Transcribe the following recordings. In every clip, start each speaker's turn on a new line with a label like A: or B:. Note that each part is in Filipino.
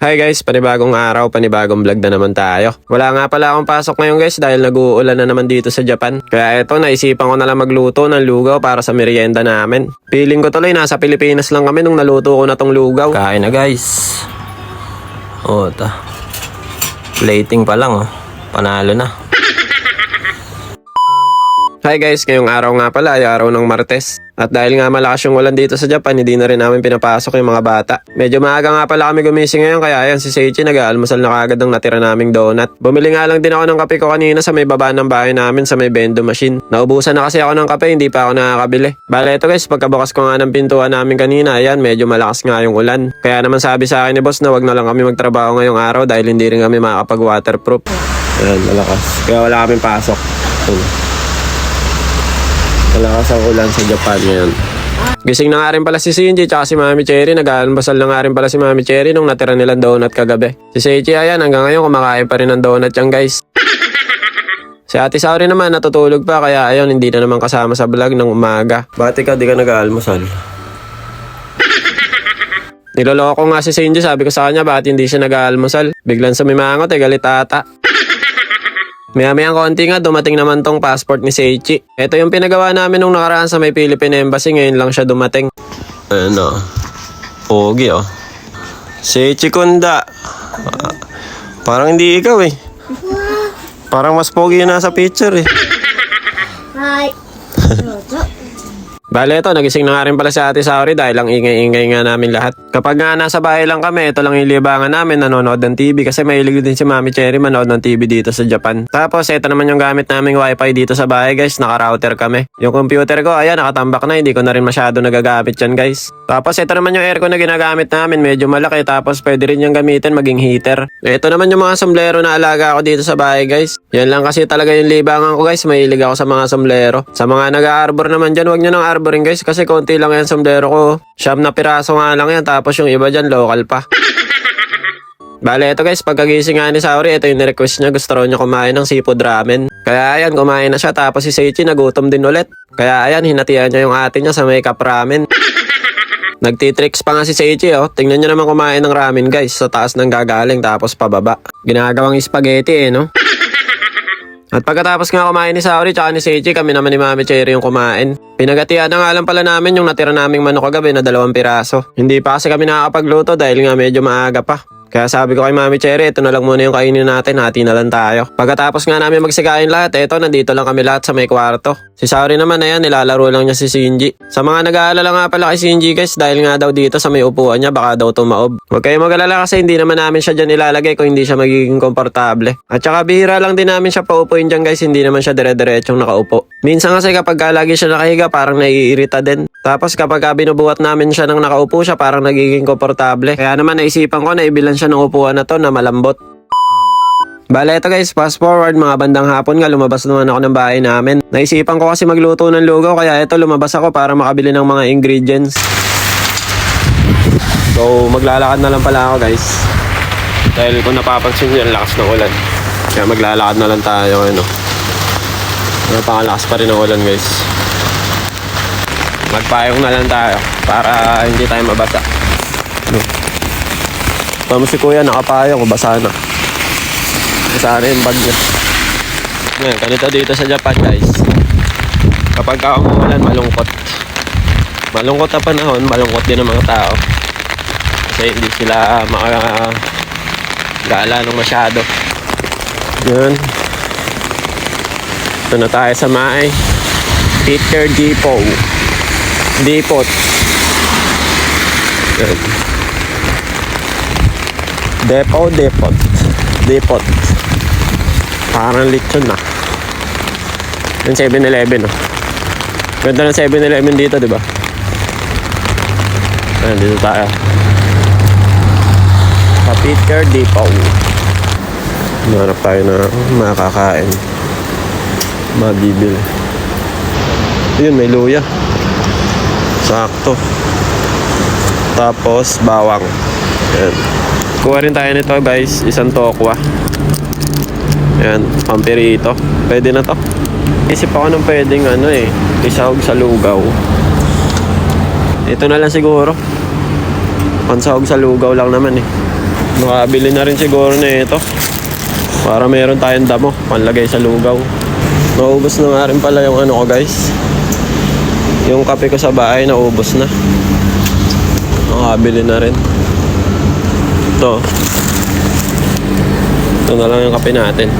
A: Hi guys, panibagong araw, panibagong vlog na naman tayo. Wala nga pala akong pasok ngayon guys dahil nag-uulan na naman dito sa Japan. Kaya eto, naisipan ko na lang magluto ng lugaw para sa merienda namin. Feeling ko tuloy nasa Pilipinas lang kami nung naluto ko na tong lugaw.
B: Kain na guys. Oh, ta. Plating pa lang oh. Panalo na.
A: Hi guys, ngayong araw nga pala ay araw ng Martes. At dahil nga malakas yung ulan dito sa Japan, hindi na rin namin pinapasok yung mga bata. Medyo maaga nga pala kami gumising ngayon kaya ayan si Seichi nag-aalmusal na kagad ng natira naming donut. Bumili nga lang din ako ng kape ko kanina sa may baba ng bahay namin sa may bendo machine. Naubusan na kasi ako ng kape, hindi pa ako nakakabili. Bale ito guys, pagkabukas ko nga ng pintuan namin kanina, ayan medyo malakas nga yung ulan. Kaya naman sabi sa akin ni boss na wag na lang kami magtrabaho ngayong araw dahil hindi rin kami makakapag-waterproof. Ayan, malakas. Kaya wala kaming pasok. Ayan. Malakas ang ulan sa Japan ngayon. Gising na nga rin pala si Shinji tsaka si Mami Cherry. Nag-aalmasal na nga rin pala si Mami Cherry nung natira nilang donut kagabi. Si Seichi ayan hanggang ngayon kumakain pa rin ng donut yan guys. Si Ate Saori naman natutulog pa kaya ayun hindi na naman kasama sa vlog ng umaga. Bakit ikaw di ka nag-aalmusal? Niloloko nga si Shinji sabi ko sa kanya bakit hindi siya nag-aalmusal. Biglang sumimangot eh galit ata. Maya-mayang konti nga, dumating naman tong passport ni Seichi. Ito yung pinagawa namin nung nakaraan sa may Philippine Embassy, ngayon lang siya dumating. Ano? Pogi oh. Seichi Kunda. Ah, parang hindi ikaw eh. Parang mas pogi na sa picture eh.
C: Hi.
A: Bale, ito, nagising na nga rin pala si Ate Saori dahil ang ingay-ingay nga namin lahat. Kapag nga nasa bahay lang kami, ito lang yung namin, nanonood ng TV kasi mahilig din si Mami Cherry manood ng TV dito sa Japan. Tapos, ito naman yung gamit naming wifi dito sa bahay guys, naka-router kami. Yung computer ko, ayan, nakatambak na, hindi ko na rin masyado nagagamit yan guys. Tapos, ito naman yung aircon na ginagamit namin, medyo malaki, tapos pwede rin yung gamitin maging heater. Ito naman yung mga sombrero na alaga ako dito sa bahay guys. Yan lang kasi talaga yung libangan ko guys, mahilig ako sa mga sombrero. Sa mga nag-arbor naman dyan, wag nyo nang arboring guys kasi konti lang yan sombrero ko. Siyam na piraso nga lang yan tapos yung iba dyan local pa. Bale, ito guys, pagkagising nga ni Saori, ito yung request niya. Gusto raw niya kumain ng seafood ramen. Kaya ayan, kumain na siya. Tapos si Seichi nagutom din ulit. Kaya ayan, hinatian niya yung ate niya sa may cup ramen. Nagtitricks pa nga si Seichi oh. Tingnan niyo naman kumain ng ramen guys. Sa taas ng gagaling tapos pababa. Ginagawang spaghetti eh no. At pagkatapos nga kumain ni Saori tsaka ni Seichi, kami naman ni Mami Cherry yung kumain. Pinagatian na nga lang pala namin yung natira naming manok kagabi na dalawang piraso. Hindi pa kasi kami nakakapagluto dahil nga medyo maaga pa. Kaya sabi ko kay Mami Cherry, ito na lang muna yung kainin natin, hati na lang tayo. Pagkatapos nga namin magsikain lahat, eto, nandito lang kami lahat sa may kwarto. Si Saori naman, ayan, nilalaro lang niya si Shinji. Sa mga nag-aalala nga pala kay Shinji guys, dahil nga daw dito sa may upuan niya, baka daw tumaob. Huwag kayong mag-alala kasi hindi naman namin siya dyan ilalagay kung hindi siya magiging komportable. At saka bihira lang din namin siya paupuin dyan guys, hindi naman siya dire-diretsong nakaupo. Minsan kasi kapag ka lagi siya nakahiga, parang naiirita din. Tapos kapag ka binubuhat namin siya nang nakaupo siya, parang nagiging komportable. Kaya naman naisipan ko na ibilan siya ng upuan na to na malambot. Bale, ito guys, fast forward, mga bandang hapon nga, lumabas naman ako ng bahay namin. Naisipan ko kasi magluto ng lugaw, kaya ito, lumabas ako para makabili ng mga ingredients. So, maglalakad na lang pala ako guys. Dahil kung napapansin nyo, lakas ng ulan. Kaya maglalakad na lang tayo, ano. Napakalakas pa rin ng ulan guys. Magpayong na lang tayo para hindi tayo mabasa. Ano? Tama si kuya, nakapayong, basa na. Basa na yung bag niya. Ngayon, ganito dito sa Japan guys. Kapag ka umuulan, malungkot. Malungkot na panahon, malungkot din ang mga tao. Kasi hindi sila makagala ng masyado. Yun. Ito na tayo sa may Peter Depot. Depot. Yun. Depot, depot. Depot. Parang lechon na. Yung 7-Eleven, oh. Ganda ng 7-Eleven dito, di ba? Ayan, dito tayo. Sa Peter Depot. Hanap tayo na makakain. Mabibili. Yun, may luya. Sakto. Tapos, bawang. Ayan. Kuha rin tayo nito guys, isang tokwa. Ayan, pampirito. Pwede na to. Isip ako ng pwedeng ano eh, isahog sa lugaw. Ito na lang siguro. Pansahog sa lugaw lang naman eh. Makabili na rin siguro na ito. Para meron tayong damo, panlagay sa lugaw. Naubos na nga rin pala yung ano ko guys. Yung kape ko sa bahay, naubos na. Makabili na rin. Ito. Ito na lang yung kape natin.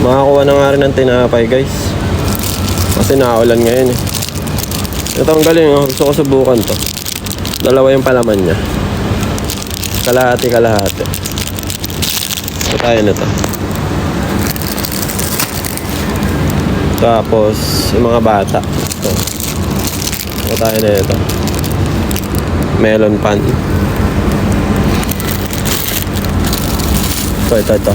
A: Makakuha na nga rin ng tinapay guys. Kasi naulan ngayon eh. Ito ang galing oh. Gusto ko subukan to. Dalawa yung palaman niya. Kalahati kalahati. Ito tayo na to. Tapos, yung mga bata. Ito. Ito tayo na ito. Melon pan. Ito, ito, ito.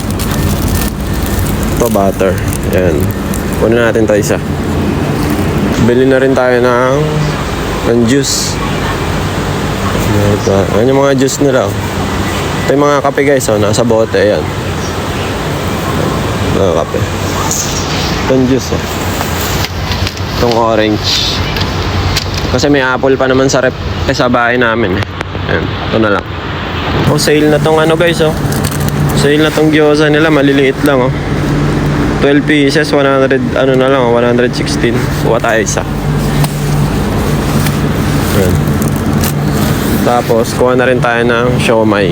A: Ito, butter. Yan. Kunin natin to isa. Bili na rin tayo ng, ng juice. Ito. Ayan yung mga juice nila. oh. Ito yung mga kape guys. Oh. Nasa bote. Ayan. Mga kape. Itong juice. Oh. Itong orange. Kasi may apple pa naman sa rep eh, sa bahay namin. eh. Ayan. Ito na lang. Oh, sale na tong ano guys. Oh. Sale na tong gyoza nila. Maliliit lang. Oh. 12 pieces, 100, ano na lang, 116. Kuha tayo isa. Ayan. Tapos, kuha na rin tayo ng siomay.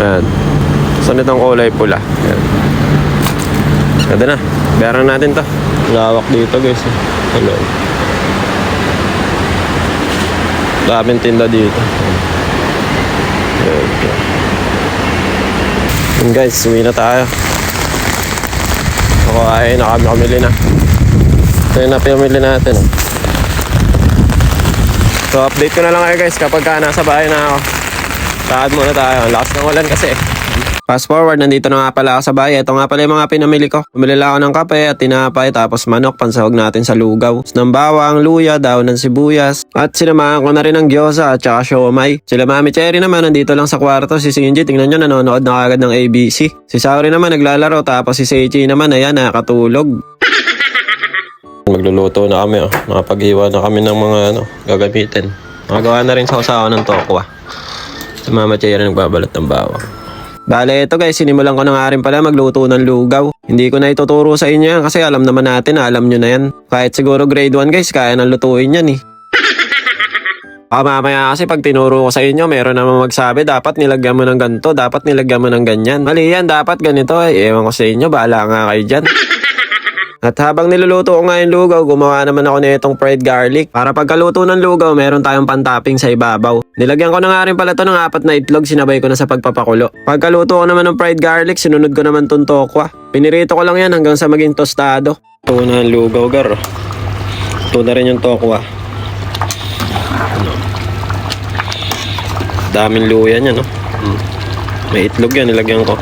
A: Ayan. So, nitong kulay pula. Ayan. Ganda na. Bayaran natin to. Lawak dito guys. eh. Hello. Daming tinda dito. Ayan. Ayan guys, uwi na tayo. Ako ay nakamili na. Ito yung napamili natin. So update ko na lang kayo guys kapag ka nasa bahay na ako. Takad muna tayo. Lakas ng ulan kasi. Fast forward, nandito na nga pala ako sa bahay. Ito nga pala yung mga pinamili ko. Bumili ako ng kape at tinapay tapos manok pansahog natin sa lugaw. Ng bawang, luya, daon ng sibuyas. At sinamahan ko na rin ng gyoza at saka siomay. Sila Mami Cherry naman nandito lang sa kwarto. Si Sinji, tingnan nyo nanonood na kagad ng ABC. Si Sauri naman naglalaro tapos si Seichi naman ayan nakakatulog. Magluluto na kami oh. Nakapaghiwa na kami ng mga ano, gagamitin. Nakagawa na rin sa usawa ng tokwa. Si Mama Cherry nagbabalot ng bawang. Bale, ito guys, sinimulan ko na nga rin pala magluto ng lugaw. Hindi ko na ituturo sa inyo yan kasi alam naman natin na alam nyo na yan. Kahit siguro grade 1 guys, kaya nang lutuin yan eh. Baka mamaya kasi pag tinuro ko sa inyo, meron naman magsabi, dapat nilagyan mo ng ganito, dapat nilagyan mo ng ganyan. Mali yan, dapat ganito eh. Ewan ko sa inyo, bahala nga kayo dyan. At habang niluluto ko nga yung lugaw, gumawa naman ako nitong fried garlic. Para pagkaluto ng lugaw, meron tayong pantopping sa ibabaw. Nilagyan ko na nga rin pala to ng apat na itlog, sinabay ko na sa pagpapakulo. Pagkaluto ko naman ng fried garlic, sinunod ko naman tong tokwa. Pinirito ko lang yan hanggang sa maging tostado. Ito na ang lugaw, gar. Ito na rin yung tokwa. Daming luya niya, no? Hmm. May itlog yan, nilagyan ko.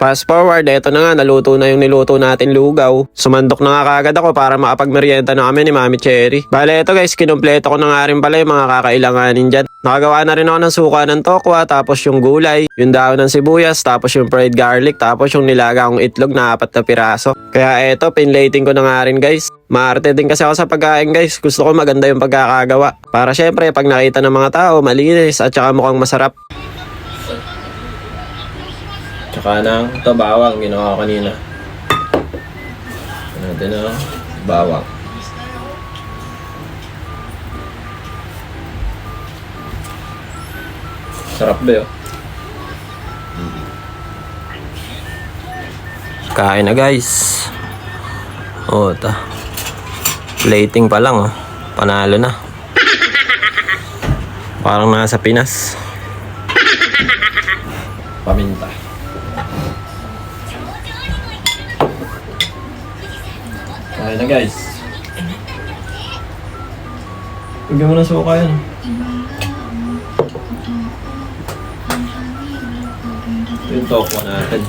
A: Fast forward, eto na nga, naluto na yung niluto natin lugaw. Sumandok na nga kagad ako para makapagmerienda na kami ni Mami Cherry. Bale, eto guys, kinumpleto ko na nga rin pala yung mga kakailanganin dyan. Nakagawa na rin ako ng suka ng tokwa, tapos yung gulay, yung daon ng sibuyas, tapos yung fried garlic, tapos yung nilaga kong itlog na apat na piraso. Kaya eto, pinlating ko na nga rin guys. Maarte din kasi ako sa pagkain guys. Gusto ko maganda yung pagkakagawa. Para syempre, pag nakita ng mga tao, malinis at saka mukhang masarap. Tsaka ng ito bawang ginawa ko kanina. Ano natin na bawang. Sarap ba yun?
B: Kain na guys. Oh, ta. Plating pa lang oh. Panalo na. Parang nasa Pinas.
A: Paminta. Kaya na guys. Bigyan mo ng suka yan. Ito yung tokwa natin.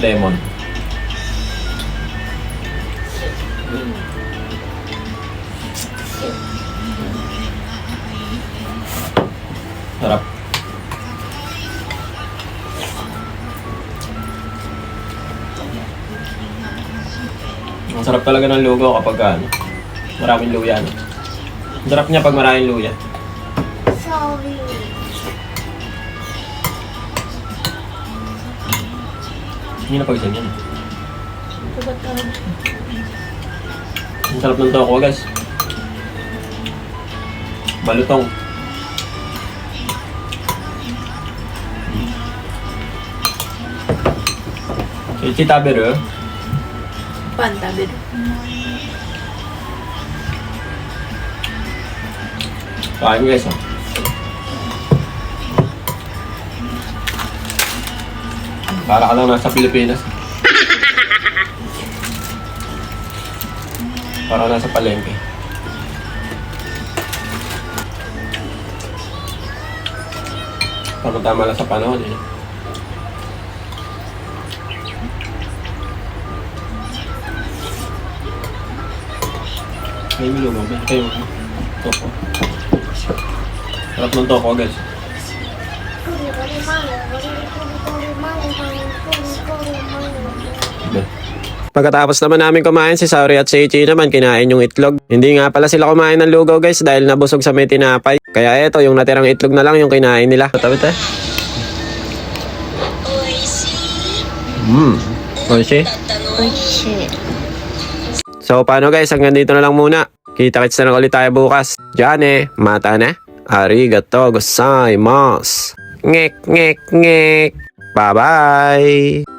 A: Lemon. Sarap. Ang sarap talaga ng lugaw kapag ano, maraming luya. Ano. Ang sarap niya pag maraming luya.
C: Sorry.
A: Hindi na pag-isan yan. Diba Ang sarap ng toko guys. Balutong. It's a tabi Chichi taberu.
D: Pantabid.
A: Kain guys ah. Para ka lang nasa Pilipinas. Para nasa palengke. Tama-tama lang sa panahon eh. Kayo mo lumabas. Kayo mo. Toko. Sarap ng toko guys. Pagkatapos naman namin kumain, si Sauri at si Ichi naman kinain yung itlog. Hindi nga pala sila kumain ng lugaw guys dahil nabusog sa may tinapay. Kaya eto, yung natirang itlog na lang yung kinain nila. Tabi tayo. Mmm. Oishi. So paano guys, hanggang dito na lang muna. Kita-kits na lang ulit tayo bukas. Diyan eh, mata na. Arigato gozaimasu. Ngek, ngek, ngek. Bye-bye.